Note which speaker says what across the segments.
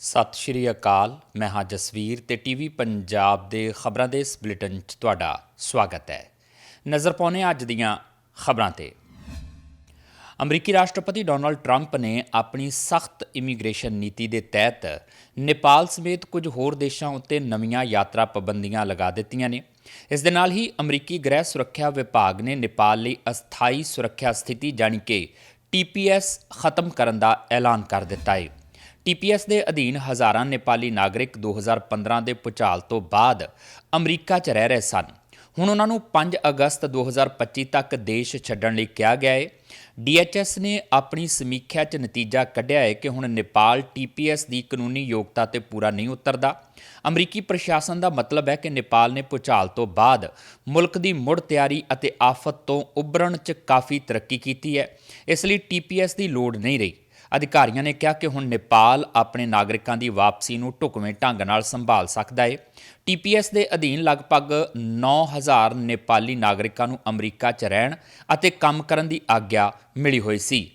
Speaker 1: ਸਤਿ ਸ਼੍ਰੀ ਅਕਾਲ, ਮੈਂ ਹਾਂ ਜਸਵੀਰ ਤੇ ਟੀਵੀ ਪੰਜਾਬ ਦੇ ਖਬਰਾਂ ਦੇ ਇਸ ਬੁਲੇਟਿਨ 'ਚ ਤੁਹਾਡਾ ਸਵਾਗਤ ਹੈ। ਨਜ਼ਰ ਪਾਉਣੇ ਅੱਜ ਦੀਆਂ ਖਬਰਾਂ ਤੇ। ਅਮਰੀਕੀ ਰਾਸ਼ਟਰਪਤੀ ਡੋਨਲਡ ਟਰੰਪ ਨੇ ਆਪਣੀ ਸਖਤ ਇਮੀਗ੍ਰੇਸ਼ਨ ਨੀਤੀ ਦੇ ਤਹਿਤ ਨੇਪਾਲ ਸਮੇਤ ਕੁਝ ਹੋਰ ਦੇਸ਼ਾਂ ਉੱਤੇ ਨਵੀਆਂ ਯਾਤਰਾ ਪਾਬੰਦੀਆਂ ਲਗਾ ਦਿੱਤੀਆਂ ਨੇ। ਇਸ ਦੇ ਨਾਲ ਹੀ ਅਮਰੀਕੀ ਗ੍ਰਹਿ ਸੁਰੱਖਿਆ ਵਿਭਾਗ ਨੇ ਨੇਪਾਲ ਲਈ ਅਸਥਾਈ ਸੁਰੱਖਿਆ ਸਥਿਤੀ ਜਾਣੀ ਕਿ ਟੀਪੀਐਸ ਖਤਮ ਕਰਨ ਦਾ ਐਲਾਨ ਕਰ ਦਿੱਤਾ ਹੈ ਟੀਪੀਐਸ ਦੇ ਅਧੀਨ ਹਜ਼ਾਰਾਂ ਨੇਪਾਲੀ ਨਾਗਰਿਕ 2015 ਦੇ ਭੁਚਾਲ ਤੋਂ ਬਾਅਦ ਅਮਰੀਕਾ 'ਚ ਰਹਿ ਰਹੇ ਸਨ। ਹੁਣ ਉਹਨਾਂ ਨੂੰ 5 ਅਗਸਤ 2025 ਤੱਕ ਦੇਸ਼ ਛੱਡਣ ਲਈ ਕਿਹਾ ਗਿਆ ਹੈ ਡੀਐਚਐਸ ਨੇ ਆਪਣੀ ਸਮੀਖਿਆ 'ਚ ਨਤੀਜਾ ਕੱਢਿਆ ਹੈ ਕਿ ਹੁਣ ਨੇਪਾਲ ਟੀਪੀਐਸ ਦੀ ਕਾਨੂੰਨੀ ਯੋਗਤਾ ਤੇ ਪੂਰਾ ਨਹੀਂ ਉਤਰਦਾ। ਅਮਰੀਕੀ ਪ੍ਰਸ਼ਾਸਨ ਦਾ ਮਤਲਬ ਹੈ ਕਿ ਨੇਪਾਲ ਨੇ ਭੁਚਾਲ ਤੋਂ ਬਾਅਦ ਮੁਲਕ ਦੀ ਮੁੜ ਤਿਆਰੀ ਅਤੇ ਆਫਤ ਤੋਂ ਉੱਭਰਨ 'ਚ ਕਾਫੀ ਤਰੱਕੀ ਕੀਤੀ ਹੈ। ਇਸ ਲਈ ਟੀਪੀਐਸ ਦੀ ਲੋੜ ਨਹੀਂ ਰਹੀ। ਅਧਿਕਾਰੀਆਂ ਨੇ ਕਿਹਾ ਕਿ ਹੁਣ ਨੇਪਾਲ ਆਪਣੇ ਨਾਗਰਿਕਾਂ ਦੀ ਵਾਪਸੀ ਨੂੰ ਢੁਕਵੇਂ ਢੰਗ ਨਾਲ ਸੰਭਾਲ ਸਕਦਾ ਹੈ ਟੀਪੀਐਸ ਦੇ ਅਧੀਨ ਲਗਭਗ 9000 ਨੇਪਾਲੀ ਨਾਗਰਿਕਾਂ ਨੂੰ ਅਮਰੀਕਾ 'ਚ ਰਹਿਣ ਅਤੇ ਕੰਮ ਕਰਨ ਦੀ ਆਗਿਆ ਮਿਲੀ ਹੋਈ ਸੀ।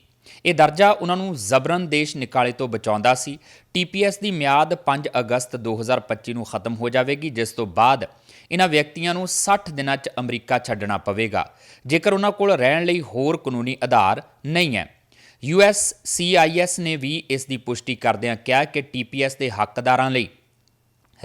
Speaker 1: ਇਹ ਦਰਜਾ ਉਹਨਾਂ ਨੂੰ ਜ਼ਬਰਨ ਦੇਸ਼ ਨਿਕਾਲੇ ਤੋਂ ਬਚਾਉਂਦਾ ਸੀ। ਟੀਪੀਐਸ ਦੀ ਮਿਆਦ 5 ਅਗਸਤ 2025 ਨੂੰ ਖਤਮ ਹੋ ਜਾਵੇਗੀ, ਜਿਸ ਤੋਂ ਬਾਅਦ ਇਹਨਾਂ ਵਿਅਕਤੀਆਂ ਨੂੰ 60 ਦਿਨਾਂ 'ਚ ਅਮਰੀਕਾ ਛੱਡਣਾ ਪਵੇਗਾ। ਜੇਕਰ ਉਹਨਾਂ ਕੋਲ ਰਹਿਣ ਲਈ ਹੋਰ ਕਾਨੂੰਨੀ ਆਧਾਰ ਨਹੀਂ ਹੈ। ਯੂਐਸਸੀਆਈਐਸ ਨੇ ਵੀ ਇਸ ਦੀ ਪੁਸ਼ਟੀ ਕਰਦਿਆਂ ਕਿਹਾ ਕਿ ਟੀਪੀਐਸ ਦੇ ਹੱਕਦਾਰਾਂ ਲਈ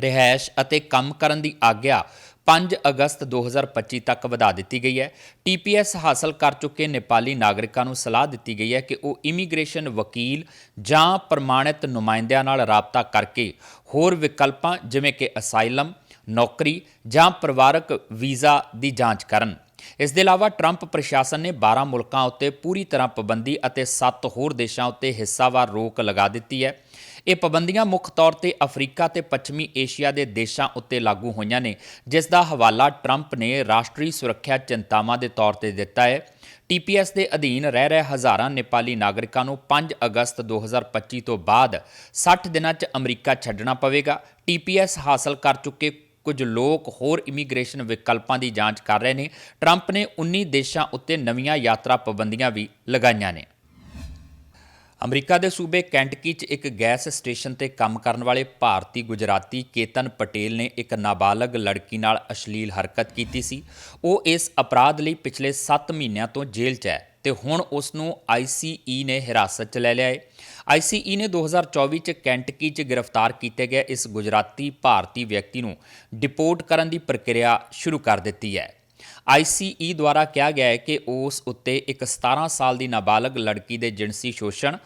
Speaker 1: ਰਿਹਾਇਸ਼ ਅਤੇ ਕੰਮ ਕਰਨ ਦੀ ਆਗਿਆ 5 ਅਗਸਤ 2025 ਤੱਕ ਵਧਾ ਦਿੱਤੀ ਗਈ ਹੈ। ਟੀਪੀਐਸ ਹਾਸਲ ਕਰ ਚੁੱਕੇ ਨੇਪਾਲੀ ਨਾਗਰਿਕਾਂ ਨੂੰ ਸਲਾਹ ਦਿੱਤੀ ਗਈ ਹੈ ਕਿ ਉਹ ਇਮੀਗ੍ਰੇਸ਼ਨ ਵਕੀਲ ਜਾਂ ਪ੍ਰਮਾਣਿਤ ਨੁਮਾਇੰਦਿਆਂ ਨਾਲ ਰਾਬਤਾ ਕਰਕੇ ਹੋਰ ਵਿਕਲਪਾਂ ਜਿਵੇਂ ਕਿ ਅਸਾਈਲਮ, ਨੌਕਰੀ ਜਾਂ ਪਰਿਵਾਰਕ ਵੀਜ਼ਾ ਦੀ ਜਾਂਚ ਕਰਨ। ਇਸ ਦੇ ਇਲਾਵਾ ਟਰੰਪ ਪ੍ਰਸ਼ਾਸਨ ਨੇ 12 ਮੁਲਕਾਂ ਉੱਤੇ ਪੂਰੀ ਤਰ੍ਹਾਂ ਪਾਬੰਦੀ ਅਤੇ 7 ਹੋਰ ਦੇਸ਼ਾਂ ਉੱਤੇ ਹਿੱਸਾਵਾਰ ਰੋਕ ਲਗਾ ਦਿੱਤੀ ਹੈ। ਇਹ ਪਾਬੰਦੀਆਂ ਮੁੱਖ ਤੌਰ ਤੇ ਅਫਰੀਕਾ ਤੇ ਪੱਛਮੀ ਏਸ਼ੀਆ ਦੇ ਦੇਸ਼ਾਂ ਉੱਤੇ ਲਾਗੂ ਹੋਈਆਂ ਨੇ, ਜਿਸ ਦਾ ਹਵਾਲਾ ਟਰੰਪ ਨੇ ਰਾਸ਼ਟਰੀ ਸੁਰੱਖਿਆ ਚਿੰਤਾਵਾਂ ਦੇ ਤੌਰ ਤੇ ਦਿੱਤਾ ਹੈ। ਟੀਪੀਐਸ ਦੇ ਅਧੀਨ ਰਹਿ ਰਹੇ ਹਜ਼ਾਰਾਂ ਨੇਪਾਲੀ ਨਾਗਰਿਕਾਂ ਨੂੰ 5 ਅਗਸਤ 2025 ਤੋਂ ਬਾਅਦ 60 ਦਿਨਾਂ 'ਚ ਅਮਰੀਕਾ ਛੱਡਣਾ ਪਵੇਗਾ। ਟੀਪੀਐਸ ਹਾਸਲ ਕਰ ਚੁੱਕੇ ਕੁਝ ਲੋਕ ਹੋਰ ਇਮੀਗ੍ਰੇਸ਼ਨ ਵਿਕਲਪਾਂ ਦੀ ਜਾਂਚ ਕਰ ਰਹੇ ਨੇ। ਟਰੰਪ ਨੇ 19 ਦੇਸ਼ਾਂ ਉੱਤੇ ਨਵੀਆਂ ਯਾਤਰਾ ਪਾਬੰਦੀਆਂ ਵੀ ਲਗਾਈਆਂ ਨੇ। ਅਮਰੀਕਾ ਦੇ ਸੂਬੇ ਕੈਂਟਕੀ 'ਚ ਇੱਕ ਗੈਸ ਸਟੇਸ਼ਨ ਤੇ ਕੰਮ ਕਰਨ ਵਾਲੇ ਭਾਰਤੀ ਗੁਜਰਾਤੀ ਕੇਤਨ ਪਟੇਲ ਨੇ ਇੱਕ ਨਾਬਾਲਗ ਲੜਕੀ ਨਾਲ ਅਸ਼ਲੀਲ ਹਰਕਤ ਕੀਤੀ ਸੀ। ਉਹ ਇਸ ਅਪਰਾਧ ਲਈ ਪਿਛਲੇ 7 ਮਹੀਨਿਆਂ ਤੋਂ ਜੇਲ੍ਹ 'ਚ ਹੈ। ਤੇ ਹੁਣ ਉਸ ਨੂੰ ਆਈਸੀਈ ਨੇ ਹਿਰਾਸਤ 'ਚ ਲੈ ਲਿਆ ਹੈ ਆਈਸੀਈ ਨੇ 2024 'ਚ ਕੈਂਟਕੀ 'ਚ ਗ੍ਰਿਫਤਾਰ ਕੀਤੇ ਗਏ ਇਸ ਗੁਜਰਾਤੀ ਭਾਰਤੀ ਵਿਅਕਤੀ ਨੂੰ ਡਿਪੋਰਟ ਕਰਨ ਦੀ ਪ੍ਰਕਿਰਿਆ ਸ਼ੁਰੂ ਕਰ ਦਿੱਤੀ ਹੈ। ਆਈਸੀਈ ਦੁਆਰਾ ਕਿਹਾ ਗਿਆ ਹੈ ਕਿ ਉਸ ਉੱਤੇ ਇੱਕ 17 ਸਾਲ ਦੀ ਨਾਬਾਲਗ ਲੜਕੀ ਦੇ ਜਿਣਸੀ ਸ਼ੋਸ਼ਣ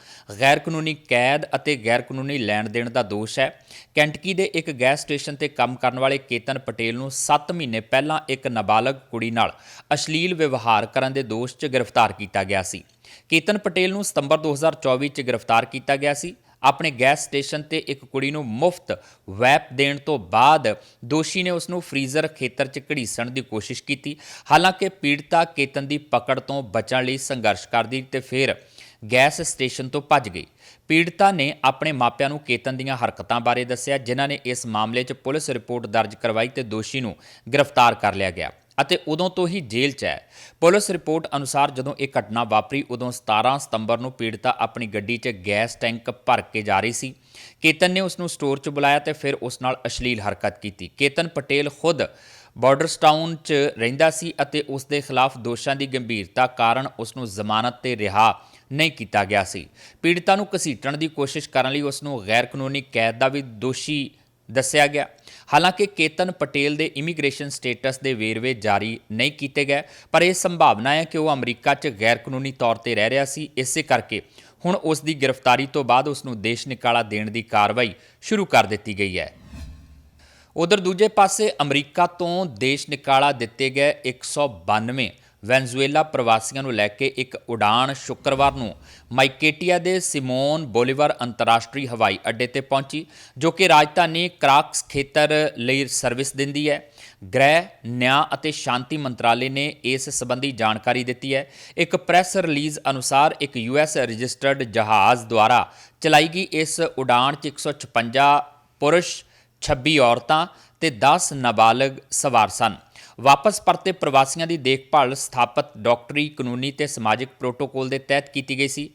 Speaker 1: ਗੈਰ ਕਾਨੂੰਨੀ ਕੈਦ ਅਤੇ ਗੈਰ ਕਾਨੂੰਨੀ ਲੈਣ ਦੇਣ ਦਾ ਦੋਸ਼ ਹੈ। ਕੈਂਟਕੀ ਦੇ ਇੱਕ ਗੈਸ ਸਟੇਸ਼ਨ ਤੇ ਕੰਮ ਕਰਨ ਵਾਲੇ ਕੇਤਨ ਪਟੇਲ ਨੂੰ 7 ਮਹੀਨੇ ਪਹਿਲਾਂ ਇੱਕ ਨਾਬਾਲਗ ਕੁੜੀ ਨਾਲ ਅਸ਼ਲੀਲ ਵਿਵਹਾਰ ਕਰਨ ਦੇ ਦੋਸ਼ 'ਚ ਗ੍ਰਿਫਤਾਰ ਕੀਤਾ ਗਿਆ ਸੀ। ਕੇਤਨ ਪਟੇਲ ਨੂੰ ਸਤੰਬਰ 2024 'ਚ ਗ੍ਰਿਫਤਾਰ ਕੀਤਾ ਗਿਆ ਸੀ। ਆਪਣੇ ਗੈਸ ਸਟੇਸ਼ਨ ਤੇ ਇੱਕ ਕੁੜੀ ਨੂੰ ਮੁਫਤ ਵੈਪ ਦੇਣ ਤੋਂ ਬਾਅਦ ਦੋਸ਼ੀ ਨੇ ਉਸ ਨੂੰ ਫ੍ਰੀਜ਼ਰ ਖੇਤਰ 'ਚ ਘੜੀਸਣ ਦੀ ਕੋਸ਼ਿਸ਼ ਕੀਤੀ। ਹਾਲਾਂਕਿ ਪੀੜਤਾ ਕੇਤਨ ਦੀ ਪਕੜ ਤੋਂ ਬਚਣ ਲਈ ਸੰਘਰਸ਼ ਕਰਦੀ ਤੇ ਫਿਰ ਗੈਸ ਸਟੇਸ਼ਨ ਤੋਂ ਭੱਜ ਗਈ। ਪੀੜਤਾ ਨੇ ਆਪਣੇ ਮਾਪਿਆਂ ਨੂੰ ਕੇਤਨ ਦੀਆਂ ਹਰਕਤਾਂ ਬਾਰੇ ਦੱਸਿਆ, ਜਿਨ੍ਹਾਂ ਨੇ ਇਸ ਮਾਮਲੇ 'ਚ ਪੁਲਿਸ ਰਿਪੋਰਟ ਦਰਜ ਕਰਵਾਈ ਤੇ ਦੋਸ਼ੀ ਨੂੰ ਗ੍ਰਿਫਤਾਰ ਕਰ ਲਿਆ ਗਿਆ। ਅਤੇ ਉਦੋਂ ਤੋਂ ਹੀ ਜੇਲ੍ਹ 'ਚ ਹੈ। ਪੁਲਿਸ ਰਿਪੋਰਟ ਅਨੁਸਾਰ ਜਦੋਂ ਇਹ ਘਟਨਾ ਵਾਪਰੀ, ਉਦੋਂ 17 ਸਤੰਬਰ ਨੂੰ ਪੀੜਤਾ ਆਪਣੀ ਗੱਡੀ 'ਚ ਗੈਸ ਟੈਂਕ ਭਰ ਕੇ ਜਾ ਰਹੀ ਸੀ। ਕੇਤਨ ਨੇ ਉਸ ਨੂੰ ਸਟੋਰ 'ਚ ਬੁਲਾਇਆ ਤੇ ਫਿਰ ਉਸ ਨਾਲ ਅਸ਼ਲੀਲ ਹਰਕਤ ਕੀਤੀ। ਕੇਤਨ ਪਟੇਲ ਖੁਦ ਬਾਰਡਰਸਟਾਊਨ 'ਚ ਰਹਿੰਦਾ ਸੀ ਅਤੇ ਉਸ ਦੇ ਖਿਲਾਫ ਦੋਸ਼ਾਂ ਦੀ ਗੰਭੀਰਤਾ ਕਾਰਨ ਉਸ ਨੂੰ ਜ਼ਮਾਨਤ ਤੇ ਰਿਹਾ ਨਹੀਂ ਕੀਤਾ ਗਿਆ ਸੀ। ਪੀੜਤਾ ਨੂੰ ਘਸੀਟਣ ਦੀ ਕੋਸ਼ਿਸ਼ ਕਰਨ ਲਈ ਉਸ ਨੂੰ ਗੈਰ ਕਾਨੂੰਨੀ ਕੈਦ ਦਾ ਵੀ ਦੋਸ਼ੀ ਦੱਸਿਆ ਗਿਆ। ਹਾਲਾਂਕਿ ਕੇਤਨ ਪਟੇਲ ਦੇ ਇਮੀਗ੍ਰੇਸ਼ਨ ਸਟੇਟਸ ਦੇ ਵੇਰਵੇ ਜਾਰੀ ਨਹੀਂ ਕੀਤੇ ਗਏ, ਪਰ ਇਹ ਸੰਭਾਵਨਾ ਹੈ ਕਿ ਉਹ ਅਮਰੀਕਾ 'ਚ ਗੈਰ ਕਾਨੂੰਨੀ ਤੌਰ ਤੇ ਰਹਿ ਰਿਹਾ ਸੀ। ਇਸੇ ਕਰਕੇ ਹੁਣ ਉਸ ਦੀ ਗ੍ਰਿਫਤਾਰੀ ਤੋਂ ਬਾਅਦ ਉਸ ਨੂੰ ਦੇਸ਼ ਨਿਕਾਲਾ ਦੇਣ ਦੀ ਕਾਰਵਾਈ ਸ਼ੁਰੂ ਕਰ ਦਿੱਤੀ ਗਈ ਹੈ। ਉਧਰ ਦੂਜੇ ਪਾਸੇ ਅਮਰੀਕਾ ਤੋਂ ਦੇਸ਼ ਨਿਕਾਲਾ ਦਿੱਤੇ ਗਏ 192 ਵੈਨਜ਼ੂਏਲਾ ਪ੍ਰਵਾਸੀਆਂ ਨੂੰ ਲੈ ਕੇ ਇੱਕ ਉਡਾਨ ਸ਼ੁੱਕਰਵਾਰ ਨੂੰ ਮਾਈਕੇਟੀਆ ਦੇ ਸਿਮੋਨ ਬੋਲੀਵਰ ਅੰਤਰਰਾਸ਼ਟਰੀ ਹਵਾਈ ਅੱਡੇ ਤੇ ਪਹੁੰਚੀ, ਜੋ ਕਿ ਰਾਜਧਾਨੀ ਕਰਾਕਸ ਖੇਤਰ ਲਈ ਸਰਵਿਸ ਦਿੰਦੀ ਹੈ। ਗ੍ਰਹਿ, ਨਿਆਂ ਅਤੇ ਸ਼ਾਂਤੀ ਮੰਤਰਾਲੇ ਨੇ ਇਸ ਸੰਬੰਧੀ ਜਾਣਕਾਰੀ ਦਿੱਤੀ ਹੈ। ਇੱਕ ਪ੍ਰੈਸ ਰਿਲੀਜ਼ ਅਨੁਸਾਰ ਇੱਕ ਯੂਐਸ ਰਜਿਸਟਰਡ ਜਹਾਜ਼ ਦੁਆਰਾ ਚਲਾਈ ਗਈ ਇਸ ਉਡਾਨ 'ਚ 156 ਪੁਰਸ਼ 26 ਔਰਤਾਂ ਤੇ 10 ਨਾਬਾਲਗ ਸਵਾਰ ਸਨ। ਵਾਪਸ ਪਰਤੇ ਪ੍ਰਵਾਸੀਆਂ ਦੀ ਦੇਖਭਾਲ ਸਥਾਪਿਤ ਡਾਕਟਰੀ, ਕਾਨੂੰਨੀ ਤੇ ਸਮਾਜਿਕ ਪ੍ਰੋਟੋਕੋਲ ਦੇ ਤਹਿਤ ਕੀਤੀ ਗਈ ਸੀ।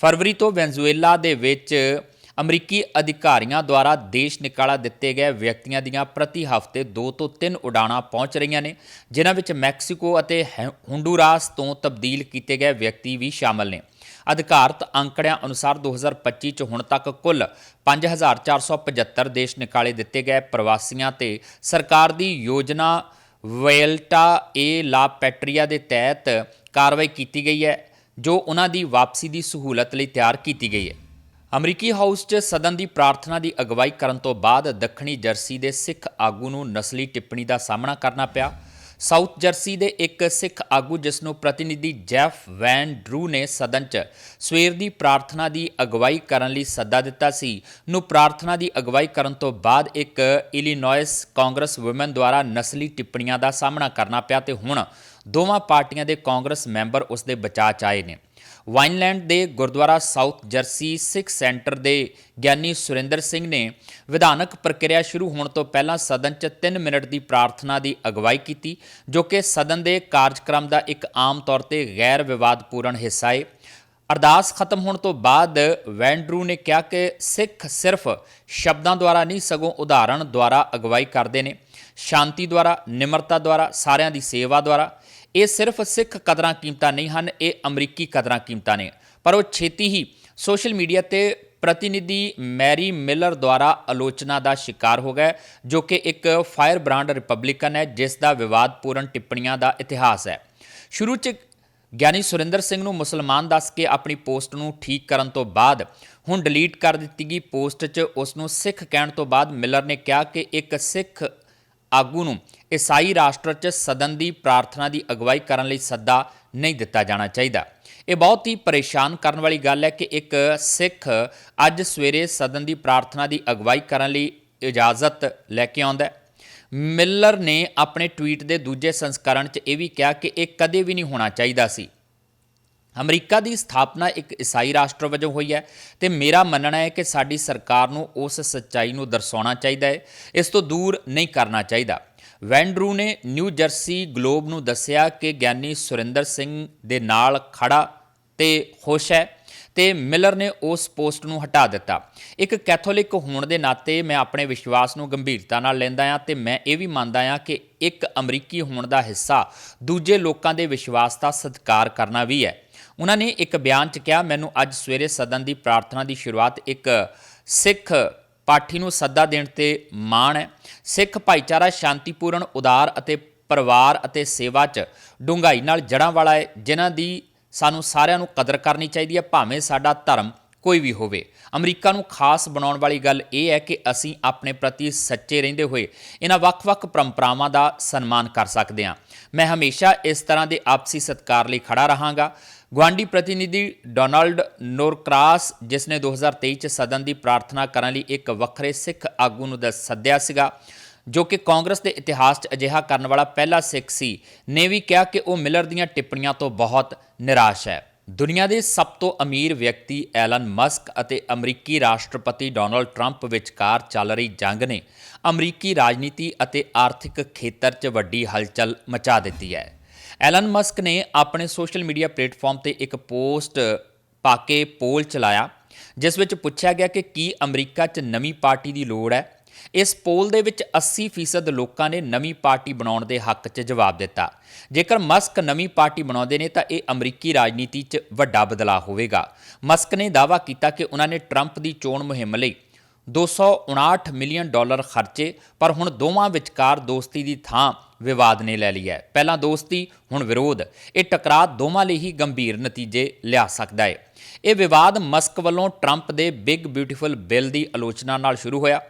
Speaker 1: ਫਰਵਰੀ ਤੋਂ ਵੈਨਜ਼ੂਏਲਾ ਦੇ ਵਿੱਚ ਅਮਰੀਕੀ ਅਧਿਕਾਰੀਆਂ ਦੁਆਰਾ ਦੇਸ਼ ਨਿਕਾਲਾ ਦਿੱਤੇ ਗਏ ਵਿਅਕਤੀਆਂ ਦੀਆਂ ਪ੍ਰਤੀ ਹਫ਼ਤੇ 2 ਤੋਂ 3 ਉਡਾਣਾਂ ਪਹੁੰਚ ਰਹੀਆਂ ਨੇ, ਜਿਨ੍ਹਾਂ ਵਿੱਚ ਮੈਕਸੀਕੋ ਅਤੇ ਹੈ- ਹੁੰਡੂਰਾਸ ਤੋਂ ਤਬਦੀਲ ਕੀਤੇ ਗਏ ਵਿਅਕਤੀ ਵੀ ਸ਼ਾਮਲ ਨੇ। ਅਧਿਕਾਰਤ ਅੰਕੜਿਆਂ ਅਨੁਸਾਰ 2025 ਚ ਹੁਣ ਤੱਕ ਕੁੱਲ 5475 ਦੇਸ਼ ਨਿਕਾਲੇ ਦਿੱਤੇ ਗਏ ਪ੍ਰਵਾਸੀਆਂ ਤੇ ਸਰਕਾਰ ਦੀ ਯੋਜਨਾ ਵੇਲਟਾ ਏ ਲਾ ਪੈਟਰੀਆ ਦੇ ਤਹਿਤ ਕਾਰਵਾਈ ਕੀਤੀ ਗਈ ਹੈ, ਜੋ ਉਹਨਾਂ ਦੀ ਵਾਪਸੀ ਦੀ ਸਹੂਲਤ ਲਈ ਤਿਆਰ ਕੀਤੀ ਗਈ ਹੈ। ਅਮਰੀਕੀ ਹਾਊਸ 'ਚ ਸਦਨ ਦੀ ਪ੍ਰਾਰਥਨਾ ਦੀ ਅਗਵਾਈ ਕਰਨ ਤੋਂ ਬਾਅਦ ਦੱਖਣੀ ਜਰਸੀ ਦੇ ਸਿੱਖ ਆਗੂ ਨੂੰ ਨਸਲੀ ਟਿੱਪਣੀ ਦਾ ਸਾਹਮਣਾ ਕਰਨਾ ਪਿਆ। ਸਾਊਥ ਜਰਸੀ ਦੇ ਇੱਕ ਸਿੱਖ ਆਗੂ ਜਿਸ ਨੂੰ ਪ੍ਰਤੀਨਿਧੀ ਜੈਫ ਵੈਨ ਡਰੂ ਨੇ ਸਦਨ 'ਚ ਸਵੇਰ ਦੀ ਪ੍ਰਾਰਥਨਾ ਦੀ ਅਗਵਾਈ ਕਰਨ ਲਈ ਸੱਦਾ ਦਿੱਤਾ ਸੀ, ਨੂੰ ਪ੍ਰਾਰਥਨਾ ਦੀ ਅਗਵਾਈ ਕਰਨ ਤੋਂ ਬਾਅਦ ਇੱਕ ਇਲੀਨੋਇਸ ਕਾਂਗਰਸ ਔਮਨ ਦੁਆਰਾ ਨਸਲੀ ਟਿੱਪਣੀਆਂ ਦਾ ਸਾਹਮਣਾ ਕਰਨਾ ਪਿਆ ਤੇ ਹੁਣ ਦੋਵਾਂ ਪਾਰਟੀਆਂ ਦੇ ਕਾਂਗਰਸ ਮੈਂਬਰ ਉਸ ਦੇ ਬਚਾਅ 'ਚ ਆਏ ਨੇ। ਵਾਈਨਲੈਂਡ ਦੇ gurdwara South Jersey Sikh centre ਦੇ ਗਿਆਨੀ ਸੁਰਿੰਦਰ ਸਿੰਘ ਨੇ ਵਿਧਾਨਕ ਪ੍ਰਕਿਰਿਆ ਸ਼ੁਰੂ ਹੋਣ ਤੋਂ ਪਹਿਲਾਂ ਸਦਨ 'ਚ 3 ਮਿੰਟ ਦੀ ਪ੍ਰਾਰਥਨਾ ਦੀ ਅਗਵਾਈ ਕੀਤੀ, ਜੋ ਕਿ ਸਦਨ ਦੇ ਕਾਰਜਕ੍ਰਮ ਦਾ ਇੱਕ ਆਮ ਤੌਰ ਤੇ ਗੈਰ ਵਿਵਾਦਪੂਰਨ ਹਿੱਸਾ ਹੈ ਅਰਦਾਸ ਖਤਮ ਹੋਣ ਤੋਂ ਬਾਅਦ ਵੈਂਡਰੂ ਨੇ ਕਿਹਾ ਕਿ ਸਿੱਖ ਸਿਰਫ ਸ਼ਬਦਾਂ ਦੁਆਰਾ ਨਹੀਂ, ਸਗੋਂ ਉਦਾਹਰਣ ਦੁਆਰਾ ਅਗਵਾਈ ਕਰਦੇ ਨੇ। ਸ਼ਾਂਤੀ ਦੁਆਰਾ, ਨਿਮਰਤਾ ਦੁਆਰਾ, ਸਾਰਿਆਂ ਦੀ ਸੇਵਾ ਦੁਆਰਾ ਇਹ ਸਿਰਫ ਸਿੱਖ ਕਦਰਾਂ ਕੀਮਤਾਂ ਨਹੀਂ ਹਨ, ਇਹ ਅਮਰੀਕੀ ਕਦਰਾਂ ਕੀਮਤਾਂ ਨੇ। ਪਰ ਉਹ ਛੇਤੀ ਹੀ ਸੋਸ਼ਲ ਮੀਡੀਆ ਤੇ ਪ੍ਰਤੀਨਿਧੀ ਮੈਰੀ ਮਿਲਰ ਦੁਆਰਾ ਆਲੋਚਨਾ ਦਾ ਸ਼ਿਕਾਰ ਹੋ ਗਏ, ਜੋ ਕਿ ਇੱਕ ਫਾਇਰ ਬ੍ਰਾਂਡ ਰਿਪਬਲਿਕਨ ਹੈ, ਜਿਸ ਦਾ ਵਿਵਾਦਪੂਰਨ ਟਿੱਪਣੀਆਂ ਦਾ ਇਤਿਹਾਸ ਹੈ। ਸ਼ੁਰੂ 'ਚ ਗਿਆਨੀ ਸੁਰਿੰਦਰ ਸਿੰਘ ਨੂੰ ਮੁਸਲਮਾਨ ਦੱਸ ਕੇ ਆਪਣੀ ਪੋਸਟ ਨੂੰ ਠੀਕ ਕਰਨ ਤੋਂ ਬਾਅਦ ਹੁਣ ਡਿਲੀਟ ਕਰ ਦਿੱਤੀ ਗਈ ਪੋਸਟ 'ਚ ਉਸ ਨੂੰ ਸਿੱਖ ਕਹਿਣ ਤੋਂ ਬਾਅਦ ਮਿਲਰ ਨੇ ਕਿਹਾ ਕਿ ਇੱਕ ਸਿੱਖ ਆਗੂ ਨੂੰ ਈਸਾਈ ਰਾਸ਼ਟਰ 'ਚ ਸਦਨ ਦੀ ਪ੍ਰਾਰਥਨਾ ਦੀ ਅਗਵਾਈ ਕਰਨ ਲਈ ਸੱਦਾ ਨਹੀਂ ਦਿੱਤਾ ਜਾਣਾ ਚਾਹੀਦਾ। ਇਹ ਬਹੁਤ ਹੀ ਪਰੇਸ਼ਾਨ ਕਰਨ ਵਾਲੀ ਗੱਲ ਹੈ ਕਿ ਇੱਕ ਸਿੱਖ ਅੱਜ ਸਵੇਰੇ ਸਦਨ ਦੀ ਪ੍ਰਾਰਥਨਾ ਦੀ ਅਗਵਾਈ ਕਰਨ ਲਈ ਇਜਾਜ਼ਤ ਲੈ ਕੇ ਆਉਂਦਾ ਹੈ। ਮਿਲਰ ਨੇ ਆਪਣੇ ਟਵੀਟ ਦੇ ਦੂਜੇ ਸੰਸਕਰਣ 'ਚ ਇਹ ਵੀ ਕਿਹਾ ਕਿ ਇਹ ਕਦੇ ਵੀ ਨਹੀਂ ਹੋਣਾ ਚਾਹੀਦਾ ਸੀ। ਅਮਰੀਕਾ ਦੀ ਸਥਾਪਨਾ ਇੱਕ ਈਸਾਈ ਰਾਸ਼ਟਰ ਵਜੋਂ ਹੋਈ ਹੈ ਤੇ ਮੇਰਾ ਮੰਨਣਾ ਹੈ ਕਿ ਸਾਡੀ ਸਰਕਾਰ ਨੂੰ ਉਸ ਸੱਚਾਈ ਨੂੰ ਦਰਸਾਉਣਾ ਚਾਹੀਦਾ ਹੈ, ਇਸ ਤੋਂ ਦੂਰ ਨਹੀਂ ਕਰਨਾ ਚਾਹੀਦਾ। ਵੈਂਡਰੂ ਨੇ ਨਿਊ ਜਰਸੀ ਗਲੋਬ ਨੂੰ ਦੱਸਿਆ ਕਿ ਗਿਆਨੀ ਸੁਰਿੰਦਰ ਸਿੰਘ ਦੇ ਨਾਲ ਖੜਾ ਤੇ ਖੁਸ਼ ਹੈ ਤੇ ਮਿਲਰ ਨੇ ਉਸ ਪੋਸਟ ਨੂੰ ਹਟਾ ਦਿੱਤਾ। ਇੱਕ ਕੈਥੋਲਿਕ ਹੋਣ ਦੇ ਨਾਤੇ ਮੈਂ ਆਪਣੇ ਵਿਸ਼ਵਾਸ ਨੂੰ ਗੰਭੀਰਤਾ ਨਾਲ ਲੈਂਦਾ ਹਾਂ ਤੇ ਮੈਂ ਇਹ ਵੀ ਮੰਨਦਾ ਹਾਂ ਕਿ ਇੱਕ ਅਮਰੀਕੀ ਹੋਣ ਦਾ ਹਿੱਸਾ ਦੂਜੇ ਲੋਕਾਂ ਦੇ ਵਿਸ਼ਵਾਸ ਦਾ ਸਤਿਕਾਰ ਕਰਨਾ ਵੀ ਹੈ। ਉਹਨਾਂ ਨੇ ਇੱਕ ਬਿਆਨ 'ਚ ਕਿਹਾ, ਮੈਨੂੰ ਅੱਜ ਸਵੇਰੇ ਸਦਨ ਦੀ ਪ੍ਰਾਰਥਨਾ ਦੀ ਸ਼ੁਰੂਆਤ ਇੱਕ ਸਿੱਖ ਪਾਠੀ ਨੂੰ ਸੱਦਾ ਦੇਣ ਤੇ ਮਾਣ ਹੈ। ਸਿੱਖ ਭਾਈਚਾਰਾ ਸ਼ਾਂਤੀਪੂਰਨ, ਉਦਾਰ ਅਤੇ ਪਰਿਵਾਰ ਅਤੇ ਸੇਵਾ 'ਚ ਡੂੰਘਾਈ ਨਾਲ ਜੜਾਂ ਵਾਲਾ ਹੈ, ਜਿਨ੍ਹਾਂ ਦੀ ਸਾਨੂੰ ਸਾਰਿਆਂ ਨੂੰ ਕਦਰ ਕਰਨੀ ਚਾਹੀਦੀ ਹੈ, ਭਾਵੇਂ ਸਾਡਾ ਧਰਮ ਕੋਈ ਵੀ ਹੋਵੇ। ਅਮਰੀਕਾ ਨੂੰ ਖਾਸ ਬਣਾਉਣ ਵਾਲੀ ਗੱਲ ਇਹ ਹੈ ਕਿ ਅਸੀਂ ਆਪਣੇ ਪ੍ਰਤੀ ਸੱਚੇ ਰਹਿੰਦੇ ਹੋਏ ਇਹਨਾਂ ਵੱਖ-ਵੱਖ ਪਰੰਪਰਾਵਾਂ ਦਾ ਸਨਮਾਨ ਕਰ ਸਕਦੇ ਹਾਂ। ਮੈਂ ਹਮੇਸ਼ਾ ਇਸ ਤਰ੍ਹਾਂ ਦੇ ਆਪਸੀ ਸਤਿਕਾਰ ਲਈ ਖੜਾ ਰਹਾਂਗਾ। ਗਵਾਂਡੀ ਪ੍ਰਤੀਨਿਧੀ ਡੋਨਾਲਡ ਨੋਰਕਰਾਸ, ਜਿਸ ਨੇ 2023 ਚ ਸਦਨ ਦੀ ਪ੍ਰਾਰਥਨਾ ਕਰਨ ਲਈ ਇੱਕ ਵੱਖਰੇ ਸਿੱਖ ਆਗੂ ਨੂੰ ਦੱਸ ਸੱਦਿਆ ਸੀਗਾ, ਜੋ ਕਿ ਕਾਂਗਰਸ ਦੇ ਇਤਿਹਾਸ 'ਚ ਅਜਿਹਾ ਕਰਨ ਵਾਲਾ ਪਹਿਲਾ ਸਿੱਖ ਸੀ, ਨੇ ਵੀ ਕਿਹਾ ਕਿ ਉਹ ਮਿਲਰ ਦੀਆਂ ਟਿੱਪਣੀਆਂ ਤੋਂ ਬਹੁਤ ਨਿਰਾਸ਼ ਹੈ। ਦੁਨੀਆ ਦੇ ਸਭ ਤੋਂ ਅਮੀਰ ਵਿਅਕਤੀ ਐਲਨ ਮਸਕ ਅਤੇ ਅਮਰੀਕੀ ਰਾਸ਼ਟਰਪਤੀ ਡੋਨਲਡ ਟਰੰਪ ਵਿਚਕਾਰ ਚੱਲ ਰਹੀ ਜੰਗ ਨੇ ਅਮਰੀਕੀ ਰਾਜਨੀਤੀ ਅਤੇ ਆਰਥਿਕ ਖੇਤਰ 'ਚ ਵੱਡੀ ਹਲਚਲ ਮਚਾ ਦਿੱਤੀ ਹੈ। ਐਲਨ ਮਸਕ ਨੇ ਆਪਣੇ ਸੋਸ਼ਲ ਮੀਡੀਆ ਪਲੇਟਫਾਰਮ ਤੇ ਇੱਕ ਪੋਸਟ ਪਾ ਕੇ ਪੋਲ ਚਲਾਇਆ, ਜਿਸ ਵਿੱਚ ਪੁੱਛਿਆ ਗਿਆ ਕਿ ਕੀ ਅਮਰੀਕਾ 'ਚ ਨਵੀਂ ਪਾਰਟੀ ਦੀ ਲੋੜ ਹੈ। ਇਸ ਪੋਲ ਦੇ ਵਿੱਚ 80% ਲੋਕਾਂ ਨੇ ਨਵੀਂ ਪਾਰਟੀ ਬਣਾਉਣ ਦੇ ਹੱਕ 'ਚ ਜਵਾਬ ਦਿੱਤਾ। ਜੇਕਰ ਮਸਕ ਨਵੀਂ ਪਾਰਟੀ ਬਣਾਉਂਦੇ ਨੇ ਤਾਂ ਇਹ ਅਮਰੀਕੀ ਰਾਜਨੀਤੀ 'ਚ ਵੱਡਾ ਬਦਲਾਅ ਹੋਵੇਗਾ। ਮਸਕ ਨੇ ਦਾਅਵਾ ਕੀਤਾ ਕਿ ਉਹਨਾਂ ਨੇ ਟਰੰਪ ਦੀ ਚੋਣ ਮੁਹਿੰਮ ਲਈ 259 ਮਿਲੀਅਨ ਡਾਲਰ ਖਰਚੇ, ਪਰ ਹੁਣ ਦੋਵਾਂ ਵਿਚਕਾਰ ਦੋਸਤੀ ਦੀ ਥਾਂ ਵਿਵਾਦ ਨੇ ਲੈ ਲਈ ਹੈ। ਪਹਿਲਾਂ ਦੋਸਤੀ, ਹੁਣ ਵਿਰੋਧ। ਇਹ ਟਕਰਾਅ ਦੋਵਾਂ ਲਈ ਹੀ ਗੰਭੀਰ ਨਤੀਜੇ ਲਿਆ ਸਕਦਾ ਹੈ। ਇਹ ਵਿਵਾਦ ਮਸਕ ਵੱਲੋਂ ਟਰੰਪ ਦੇ ਬਿਗ ਬਿਊਟੀਫੁਲ ਬਿੱਲ ਦੀ ਆਲੋਚਨਾ ਨਾਲ ਸ਼ੁਰੂ ਹੋਇਆ।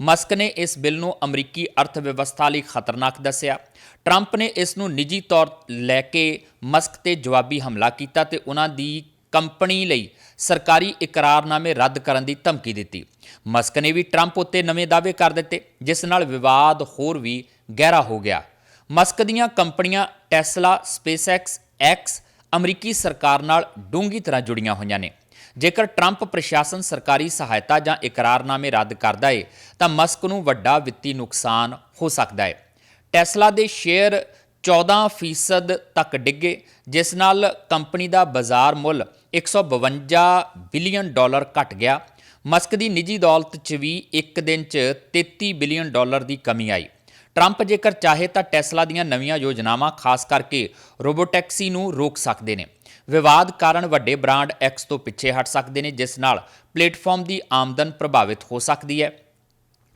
Speaker 1: ਮਸਕ ਨੇ ਇਸ ਬਿੱਲ ਨੂੰ ਅਮਰੀਕੀ ਅਰਥ ਵਿਵਸਥਾ ਲਈ ਖਤਰਨਾਕ ਦੱਸਿਆ। ਟਰੰਪ ਨੇ ਇਸ ਨੂੰ ਨਿੱਜੀ ਤੌਰ ਲੈ ਕੇ ਮਸਕ ਤੇ ਜਵਾਬੀ ਹਮਲਾ ਕੀਤਾ ਤੇ ਉਹਨਾਂ ਦੀ ਕੰਪਨੀ ਲਈ ਸਰਕਾਰੀ ਇਕਰਾਰਨਾਮੇ ਰੱਦ ਕਰਨ ਦੀ ਧਮਕੀ ਦਿੱਤੀ। ਮਸਕ ਨੇ ਵੀ ਟਰੰਪ ਉੱਤੇ ਨਵੇਂ ਦਾਅਵੇ ਕਰ ਦਿੱਤੇ, ਜਿਸ ਨਾਲ ਵਿਵਾਦ ਹੋਰ ਵੀ ਗਹਿਰਾ ਹੋ ਗਿਆ। ਮਸਕ ਦੀਆਂ ਕੰਪਨੀਆਂ ਟੈਸਲਾ, ਸਪੇਸਐਕਸ, ਐਕਸ ਅਮਰੀਕੀ ਸਰਕਾਰ ਨਾਲ ਡੂੰਘੀ ਤਰ੍ਹਾਂ ਜੁੜੀਆਂ ਹੋਈਆਂ ਨੇ। ਜੇਕਰ ਟਰੰਪ ਪ੍ਰਸ਼ਾਸਨ ਸਰਕਾਰੀ ਸਹਾਇਤਾ ਜਾਂ ਇਕਰਾਰਨਾਮੇ ਰੱਦ ਕਰਦਾ ਏ, ਤਾਂ ਮਸਕ ਨੂੰ ਵੱਡਾ ਵਿੱਤੀ ਨੁਕਸਾਨ ਹੋ ਸਕਦਾ ਹੈ ਟੈਸਲਾ ਦੇ ਸ਼ੇਅਰ 14% ਤੱਕ ਡਿੱਗੇ, ਜਿਸ ਨਾਲ ਕੰਪਨੀ ਦਾ ਬਾਜ਼ਾਰ ਮੁੱਲ 152 ਬਿਲੀਅਨ ਡਾਲਰ ਘਟ ਗਿਆ। ਮਸਕ ਦੀ ਨਿੱਜੀ ਦੌਲਤ 'ਚ ਵੀ ਇੱਕ ਦਿਨ 'ਚ 33 ਬਿਲੀਅਨ ਡਾਲਰ ਦੀ ਕਮੀ ਆਈ। ਟਰੰਪ ਜੇਕਰ ਚਾਹੇ ਤਾਂ ਟੈਸਲਾ ਦੀਆਂ ਨਵੀਆਂ ਯੋਜਨਾਵਾਂ ਖਾਸ ਕਰਕੇ ਰੋਬੋਟੈਕਸੀ ਨੂੰ ਰੋਕ ਸਕਦੇ ਨੇ। ਵਿਵਾਦ ਕਾਰਨ ਵੱਡੇ ਬ੍ਰਾਂਡ ਐਕਸ ਤੋਂ ਪਿੱਛੇ ਹਟ ਸਕਦੇ ਨੇ, ਜਿਸ ਨਾਲ ਪਲੇਟਫਾਰਮ ਦੀ ਆਮਦਨ ਪ੍ਰਭਾਵਿਤ ਹੋ ਸਕਦੀ ਹੈ।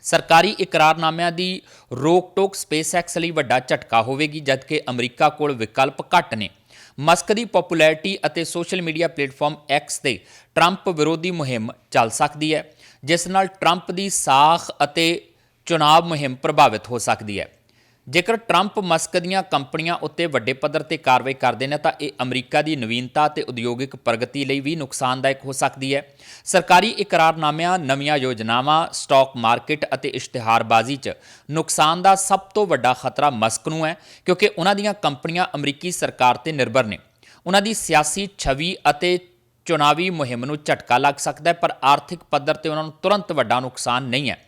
Speaker 1: ਸਰਕਾਰੀ ਇਕਰਾਰਨਾਮਿਆਂ ਦੀ ਰੋਕ-ਟੋਕ ਸਪੇਸਐਕਸ ਲਈ ਵੱਡਾ ਝਟਕਾ ਹੋਵੇਗੀ, ਜਦਕਿ ਅਮਰੀਕਾ ਕੋਲ ਵਿਕਲਪ ਘੱਟ ਨੇ। ਮਸਕ ਦੀ ਪਪੂਲੈਰਿਟੀ ਅਤੇ ਸੋਸ਼ਲ ਮੀਡੀਆ ਪਲੇਟਫਾਰਮ ਐਕਸ ਤੇ ਟਰੰਪ ਵਿਰੋਧੀ ਮੁਹਿੰਮ ਚੱਲ ਸਕਦੀ ਹੈ, ਜਿਸ ਨਾਲ ਟਰੰਪ ਦੀ ਸਾਖ ਅਤੇ ਚੁਣਾਵ ਮੁਹਿੰਮ ਪ੍ਰਭਾਵਿਤ ਹੋ ਸਕਦੀ ਹੈ। ਜੇਕਰ ਟਰੰਪ ਮਸਕ ਦੀਆਂ ਕੰਪਨੀਆਂ ਉੱਤੇ ਵੱਡੇ ਪੱਧਰ ਤੇ ਕਾਰਵਾਈ ਕਰਦੇ ਨੇ, ਤਾਂ ਇਹ ਅਮਰੀਕਾ ਦੀ ਨਵੀਨਤਾ ਤੇ ਉਦਯੋਗਿਕ ਪ੍ਰਗਤੀ ਲਈ ਵੀ ਨੁਕਸਾਨਦਾਇਕ ਹੋ ਸਕਦੀ ਹੈ। ਸਰਕਾਰੀ ਇਕਰਾਰਨਾਮਿਆਂ, ਨਵੀਆਂ ਯੋਜਨਾਵਾਂ, ਸਟਾਕ ਮਾਰਕੀਟ ਅਤੇ ਇਸ਼ਤਿਹਾਰਬਾਜ਼ੀ 'ਚ ਨੁਕਸਾਨ ਦਾ ਸਭ ਤੋਂ ਵੱਡਾ ਖਤਰਾ ਮਸਕ ਨੂੰ ਹੈ, ਕਿਉਂਕਿ ਉਹਨਾਂ ਦੀਆਂ ਕੰਪਨੀਆਂ ਅਮਰੀਕੀ ਸਰਕਾਰ ਤੇ ਨਿਰਭਰ ਨੇ। ਉਹਨਾਂ ਦੀ ਸਿਆਸੀ ਛਵੀ ਅਤੇ ਚੁਣਾਵੀ ਮੁਹਿੰਮ ਨੂੰ ਝਟਕਾ ਲੱਗ ਸਕਦਾ ਹੈ, ਪਰ ਆਰਥਿਕ ਪੱਧਰ ਤੇ ਉਹਨਾਂ ਨੂੰ ਤੁਰੰਤ ਵੱਡਾ ਨੁਕਸਾਨ ਨਹੀਂ ਹੈ।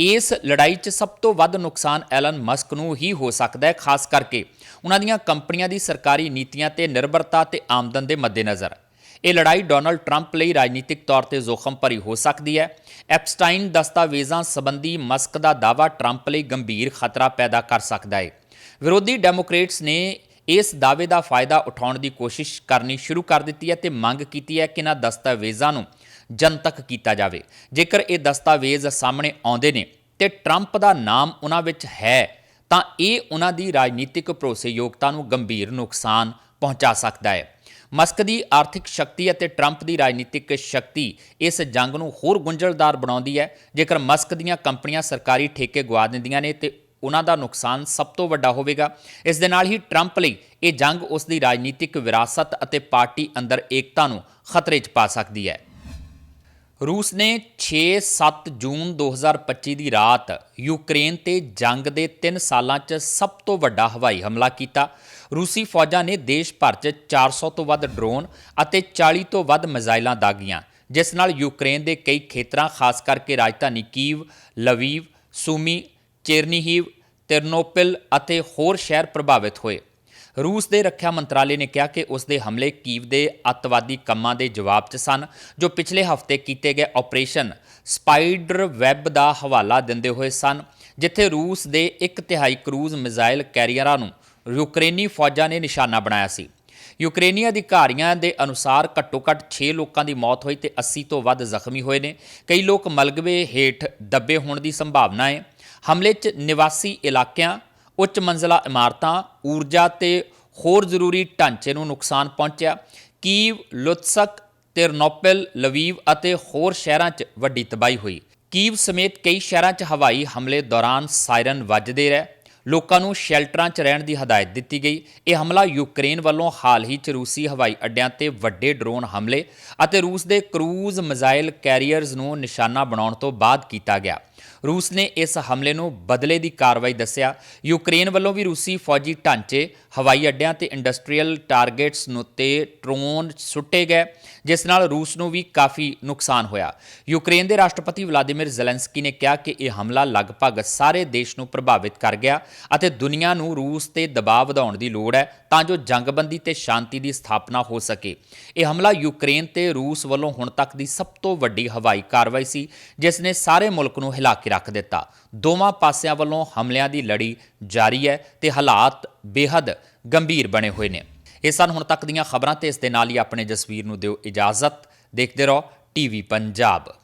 Speaker 1: ਇਸ ਲੜਾਈ 'ਚ ਸਭ ਤੋਂ ਵੱਧ ਨੁਕਸਾਨ ਐਲਨ ਮਸਕ ਨੂੰ ਹੀ ਹੋ ਸਕਦਾ ਹੈ, ਖਾਸ ਕਰਕੇ ਉਹਨਾਂ ਦੀਆਂ ਕੰਪਨੀਆਂ ਦੀ ਸਰਕਾਰੀ ਨੀਤੀਆਂ ਤੇ ਨਿਰਭਰਤਾ ਤੇ ਆਮਦਨ ਦੇ ਮੱਦੇਨਜ਼ਰ। ਇਹ ਲੜਾਈ ਡੋਨਲਡ ਟਰੰਪ ਲਈ ਰਾਜਨੀਤਿਕ ਤੌਰ ਤੇ ਜ਼ੋਖਮ ਭਰੀ ਹੋ ਸਕਦੀ ਹੈ। ਐਪਸਟਾਈਨ ਦਸਤਾਵੇਜ਼ਾਂ ਸੰਬੰਧੀ ਮਸਕ ਦਾ ਦਾਅਵਾ ਟਰੰਪ ਲਈ ਗੰਭੀਰ ਖਤਰਾ ਪੈਦਾ ਕਰ ਸਕਦਾ ਹੈ। ਵਿਰੋਧੀ ਡੈਮੋਕ੍ਰੇਟਸ ਨੇ ਇਸ ਦਾਅਵੇ ਦਾ ਫਾਇਦਾ ਉਠਾਉਣ ਦੀ ਕੋਸ਼ਿਸ਼ ਕਰਨੀ ਸ਼ੁਰੂ ਕਰ ਦਿੱਤੀ ਹੈ ਤੇ ਮੰਗ ਕੀਤੀ ਹੈ ਕਿ ਇਹਨਾਂ ਦਸਤਾਵੇਜ਼ਾਂ ਨੂੰ ਜਨਤਕ ਕੀਤਾ ਜਾਵੇ। ਜੇਕਰ ਇਹ ਦਸਤਾਵੇਜ਼ ਸਾਹਮਣੇ ਆਉਂਦੇ ਨੇ ਤੇ ਟਰੰਪ ਦਾ ਨਾਮ ਉਹਨਾਂ ਵਿੱਚ ਹੈ, ਤਾਂ ਇਹ ਉਹਨਾਂ ਦੀ ਰਾਜਨੀਤਿਕ ਭਰੋਸੇਯੋਗਤਾ ਨੂੰ ਗੰਭੀਰ ਨੁਕਸਾਨ ਪਹੁੰਚਾ ਸਕਦਾ ਹੈ। ਮਸਕ ਦੀ ਆਰਥਿਕ ਸ਼ਕਤੀ ਅਤੇ ਟਰੰਪ ਦੀ ਰਾਜਨੀਤਿਕ ਸ਼ਕਤੀ ਇਸ ਜੰਗ ਨੂੰ ਹੋਰ ਗੁੰਝਲਦਾਰ ਬਣਾਉਂਦੀ ਹੈ। ਜੇਕਰ ਮਸਕ ਦੀਆਂ ਕੰਪਨੀਆਂ ਸਰਕਾਰੀ ਠੇਕੇ ਗਵਾ ਦਿੰਦੀਆਂ ਨੇ ਤੇ ਉਹਨਾਂ ਦਾ ਨੁਕਸਾਨ ਸਭ ਤੋਂ ਵੱਡਾ ਹੋਵੇਗਾ। ਇਸ ਦੇ ਨਾਲ ਹੀ ਟਰੰਪ ਲਈ ਇਹ ਜੰਗ ਉਸ ਦੀ ਰਾਜਨੀਤਿਕ ਵਿਰਾਸਤ ਅਤੇ ਪਾਰਟੀ ਅੰਦਰ ਏਕਤਾ ਨੂੰ ਖਤਰੇ 'ਚ ਪਾ ਸਕਦੀ ਹੈ। ਰੂਸ ਨੇ 6-7 ਜੂਨ 2025 ਦੀ ਰਾਤ ਯੂਕਰੇਨ ਤੇ ਜੰਗ ਦੇ 3 ਸਾਲਾਂ 'ਚ ਸਭ ਤੋਂ ਵੱਡਾ ਹਵਾਈ ਹਮਲਾ ਕੀਤਾ। ਰੂਸੀ ਫੌਜਾਂ ਨੇ ਦੇਸ਼ ਭਰ 'ਚ 400 ਤੋਂ ਵੱਧ ਡਰੋਨ ਅਤੇ 40 ਤੋਂ ਵੱਧ ਮਿਜ਼ਾਈਲਾਂ ਦਾਗੀਆਂ, ਜਿਸ ਨਾਲ ਯੂਕਰੇਨ ਦੇ ਕਈ ਖੇਤਰਾਂ, ਖਾਸ ਕਰਕੇ ਰਾਜਧਾਨੀ ਕੀਵ, ਲਵੀਵ, ਸੂਮੀ, ਚੇਰਨੀਹੀਵ, ਤਿਰਨੋਪਿਲ ਅਤੇ ਹੋਰ ਸ਼ਹਿਰ ਪ੍ਰਭਾਵਿਤ ਹੋਏ। ਰੂਸ ਦੇ ਰੱਖਿਆ ਮੰਤਰਾਲੇ ਨੇ ਕਿਹਾ ਕਿ ਉਸ ਦੇ ਹਮਲੇ ਕੀਵ ਦੇ ਅੱਤਵਾਦੀ ਕੰਮਾਂ ਦੇ ਜਵਾਬ 'ਚ ਸਨ, ਜੋ ਪਿਛਲੇ ਹਫ਼ਤੇ ਕੀਤੇ ਗਏ ਆਪਰੇਸ਼ਨ ਸਪਾਈਡਰ ਵੈਬ ਦਾ ਹਵਾਲਾ ਦਿੰਦੇ ਹੋਏ ਸਨ, ਜਿੱਥੇ ਰੂਸ ਦੇ ਇੱਕ ਤਿਹਾਈ ਕਰੂਜ਼ ਮਿਜ਼ਾਈਲ ਕੈਰੀਅਰਾਂ ਨੂੰ ਯੂਕਰੇਨੀ ਫੌਜਾਂ ਨੇ ਨਿਸ਼ਾਨਾ ਬਣਾਇਆ ਸੀ। ਯੂਕਰੇਨੀ ਅਧਿਕਾਰੀਆਂ ਦੇ ਅਨੁਸਾਰ ਘੱਟੋ-ਘੱਟ 6 ਲੋਕਾਂ ਦੀ ਮੌਤ ਹੋਈ ਤੇ 80 ਤੋਂ ਵੱਧ ਜ਼ਖਮੀ ਹੋਏ ਨੇ। ਕਈ ਲੋਕ ਮਲਗਵੇ ਹੇਠ ਦੱਬੇ ਹੋਣ ਦੀ ਸੰਭਾਵਨਾ ਹੈ। ਹਮਲੇ 'ਚ ਨਿਵਾਸੀ ਇਲਾਕਿਆਂ ਉੱਚ ਮੰਜ਼ਲਾ ਇਮਾਰਤਾਂ, ਊਰਜਾ ਤੇ ਹੋਰ ਜ਼ਰੂਰੀ ਢਾਂਚੇ ਨੂੰ ਨੁਕਸਾਨ ਪਹੁੰਚਿਆ। ਕੀਵ, ਲੁਤਸਕ, ਤਿਰਨੋਪਿਲ, ਲਵੀਵ ਅਤੇ ਹੋਰ ਸ਼ਹਿਰਾਂ 'ਚ ਵੱਡੀ ਤਬਾਹੀ ਹੋਈ। ਕੀਵ ਸਮੇਤ ਕਈ ਸ਼ਹਿਰਾਂ 'ਚ ਹਵਾਈ ਹਮਲੇ ਦੌਰਾਨ ਸਾਇਰਨ ਵੱਜਦੇ ਰਹੇ। ਲੋਕਾਂ ਨੂੰ ਸ਼ੈਲਟਰਾਂ 'ਚ ਰਹਿਣ ਦੀ ਹਦਾਇਤ ਦਿੱਤੀ ਗਈ। ਇਹ ਹਮਲਾ ਯੂਕਰੇਨ ਵੱਲੋਂ ਹਾਲ ਹੀ 'ਚ ਰੂਸੀ ਹਵਾਈ ਅੱਡਿਆਂ ਤੇ ਵੱਡੇ ਡਰੋਨ ਹਮਲੇ ਅਤੇ ਰੂਸ ਦੇ ਕਰੂਜ਼ ਮਿਜ਼ਾਈਲ ਕੈਰੀਅਰਜ਼ ਨੂੰ ਨਿਸ਼ਾਨਾ ਬਣਾਉਣ ਤੋਂ ਬਾਅਦ ਕੀਤਾ ਗਿਆ। ਰੂਸ ਨੇ ਇਸ ਹਮਲੇ ਨੂੰ ਬਦਲੇ ਦੀ ਕਾਰਵਾਈ ਦੱਸਿਆ। ਯੂਕਰੇਨ ਵੱਲੋਂ ਵੀ ਰੂਸੀ ਫੌਜੀ ਢਾਂਚੇ, ਹਵਾਈ ਅੱਡਿਆਂ ਤੇ ਇੰਡਸਟਰੀਅਲ ਟਾਰਗੇਟਸ ਨੂੰ ਤੇ ਡਰੋਨ ਸੁੱਟੇ ਗਏ, ਜਿਸ ਨਾਲ ਰੂਸ ਨੂੰ ਵੀ ਕਾਫੀ ਨੁਕਸਾਨ ਹੋਇਆ। ਯੂਕਰੇਨ ਦੇ ਰਾਸ਼ਟਰਪਤੀ ਵਲਾਦੀਮੀਰ ਜ਼ੈਲੈਂਸਕੀ ਨੇ ਕਿਹਾ ਕਿ ਇਹ ਹਮਲਾ ਲਗਭਗ ਸਾਰੇ ਦੇਸ਼ ਨੂੰ ਪ੍ਰਭਾਵਿਤ ਕਰ ਗਿਆ ਅਤੇ ਦੁਨੀਆ ਨੂੰ ਰੂਸ ਤੇ ਦਬਾਅ ਵਧਾਉਣ ਦੀ ਲੋੜ ਹੈ ਤਾਂ ਜੋ ਜੰਗਬੰਦੀ ਤੇ ਸ਼ਾਂਤੀ ਦੀ ਸਥਾਪਨਾ ਹੋ ਸਕੇ। ਇਹ ਹਮਲਾ ਯੂਕਰੇਨ ਤੇ ਰੂਸ ਵੱਲੋਂ ਹੁਣ ਤੱਕ ਦੀ ਸਭ ਤੋਂ ਵੱਡੀ ਹਵਾਈ ਕਾਰਵਾਈ ਸੀ, ਜਿਸ ਨੇ ਸਾਰੇ ਮੁਲਕ ਨੂੰ ਹਿਲਾ ਕੇ ਰੱਖ ਦਿੱਤਾ। ਦੋਵਾਂ ਪਾਸਿਆਂ ਵੱਲੋਂ ਹਮਲਿਆਂ ਦੀ ਲੜੀ ਜਾਰੀ ਹੈ ਤੇ ਹਾਲਾਤ ਬੇਹੱਦ ਗੰਭੀਰ ਬਣੇ ਹੋਏ ਨੇ। ਇਹ ਸਨ ਹੁਣ ਤੱਕ ਦੀਆਂ ਖਬਰਾਂ ਤੇ ਇਸ ਦੇ ਨਾਲ ਹੀ ਆਪਣੇ ਜਸਵੀਰ ਨੂੰ ਦਿਓ ਇਜਾਜ਼ਤ। ਦੇਖਦੇ ਰਹੋ, ਟੀਵੀ ਪੰਜਾਬ।